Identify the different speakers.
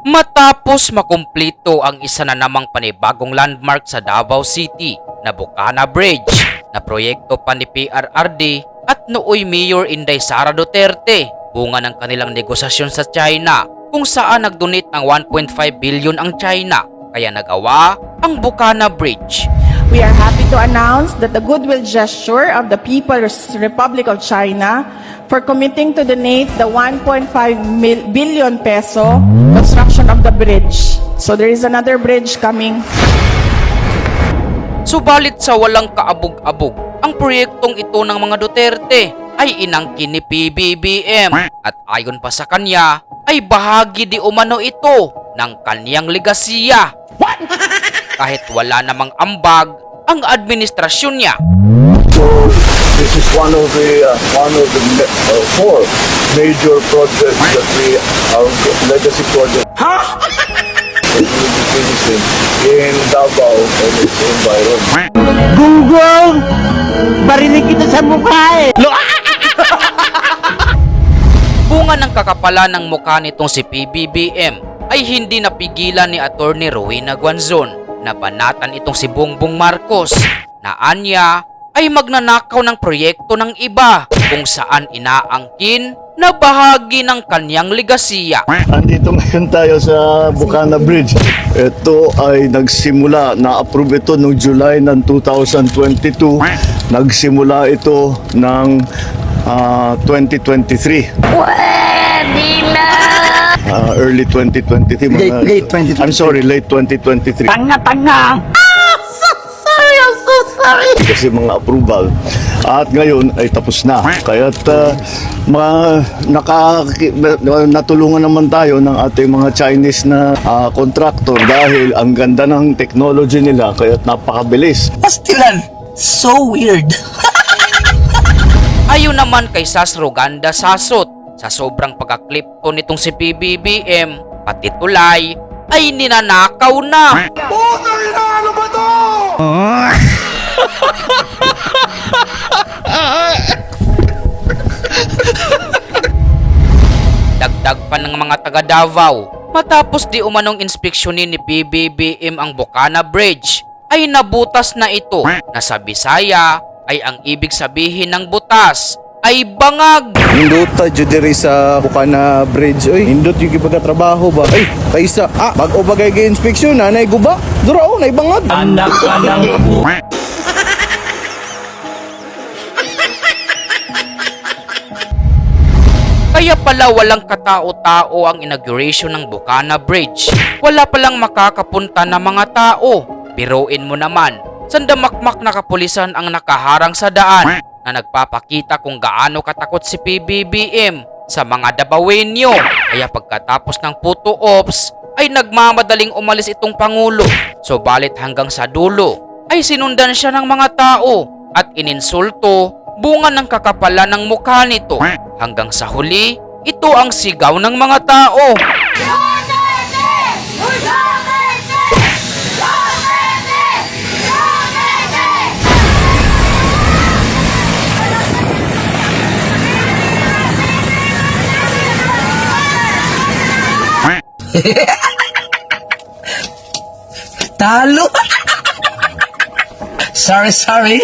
Speaker 1: Matapos makumpleto ang isa na namang panibagong landmark sa Davao City na Bukana Bridge na proyekto pa ni PRRD at nooy Mayor Inday Sara Duterte bunga ng kanilang negosasyon sa China kung saan nagdonate ng 1.5 billion ang China kaya nagawa ang Bukana Bridge.
Speaker 2: We are happy to announce that the goodwill gesture of the People's Republic of China for committing to donate the 1.5 mil- billion peso construction of the bridge. So there is another bridge coming.
Speaker 1: Subalit sa walang kaabog-abog, ang proyektong ito ng mga Duterte ay inangkin ni PBBM at ayon pa sa kanya ay bahagi di umano ito ng kanyang legasiya. Kahit wala namang ambag ang administrasyon niya.
Speaker 3: So this is one of the uh, one of the uh, four major projects that we our legacy project. That we will be finishing in Davao and its environment.
Speaker 4: Google! Barinig kita sa mukha eh!
Speaker 1: Bunga ng kakapala ng mukha nitong si PBBM ay hindi napigilan ni Attorney Rowena Guanzon na banatan itong si Bongbong Marcos na anya ay magnanakaw ng proyekto ng iba kung saan inaangkin na bahagi ng kanyang legasiya.
Speaker 3: Andito ngayon tayo sa Bukana Bridge. Ito ay nagsimula, na-approve ito noong July ng 2022. Nagsimula ito ng ah, 2023. Ah, early 2023. mga-
Speaker 4: Late- late 2023.
Speaker 3: I'm sorry, late 2023.
Speaker 4: Tanga-tanga! Ah, so sorry! I'm so sorry!
Speaker 3: kasi mga approval at ngayon ay tapos na kaya uh, mga naka, natulungan naman tayo ng ating mga Chinese na ah, contractor dahil ang ganda ng technology nila kaya napakabilis
Speaker 4: Pastilan! So weird!
Speaker 1: Ayon naman kay Sas Roganda Sasot, sa sobrang pagkaklipto nitong si PBBM, pati tulay ay ninanakaw na. Dagdag pa ng mga taga Davao. Matapos di umanong inspeksyonin ni PBBM ang Bukana Bridge, ay nabutas na ito na sa Bisaya ay ang ibig sabihin ng butas ay bangag.
Speaker 5: Hindot ta jud diri sa Bukana Bridge oy. Hindot yung gipagkatrabaho ba? Ay, kaysa ah, bag-o bagay gi inspeksyon na nay guba. Dura oh, nay bangag.
Speaker 1: Kaya pala walang katao-tao ang inauguration ng Bukana Bridge. Wala palang makakapunta na mga tao. Biruin mo naman, sandamakmak na kapulisan ang nakaharang sa daan na nagpapakita kung gaano katakot si PBBM sa mga Dabawenyo. Kaya pagkatapos ng photo ops, ay nagmamadaling umalis itong Pangulo. So balit hanggang sa dulo, ay sinundan siya ng mga tao at ininsulto bunga ng kakapala ng mukha nito. Hanggang sa huli, ito ang sigaw ng mga tao.
Speaker 4: Talo! sorry, sorry!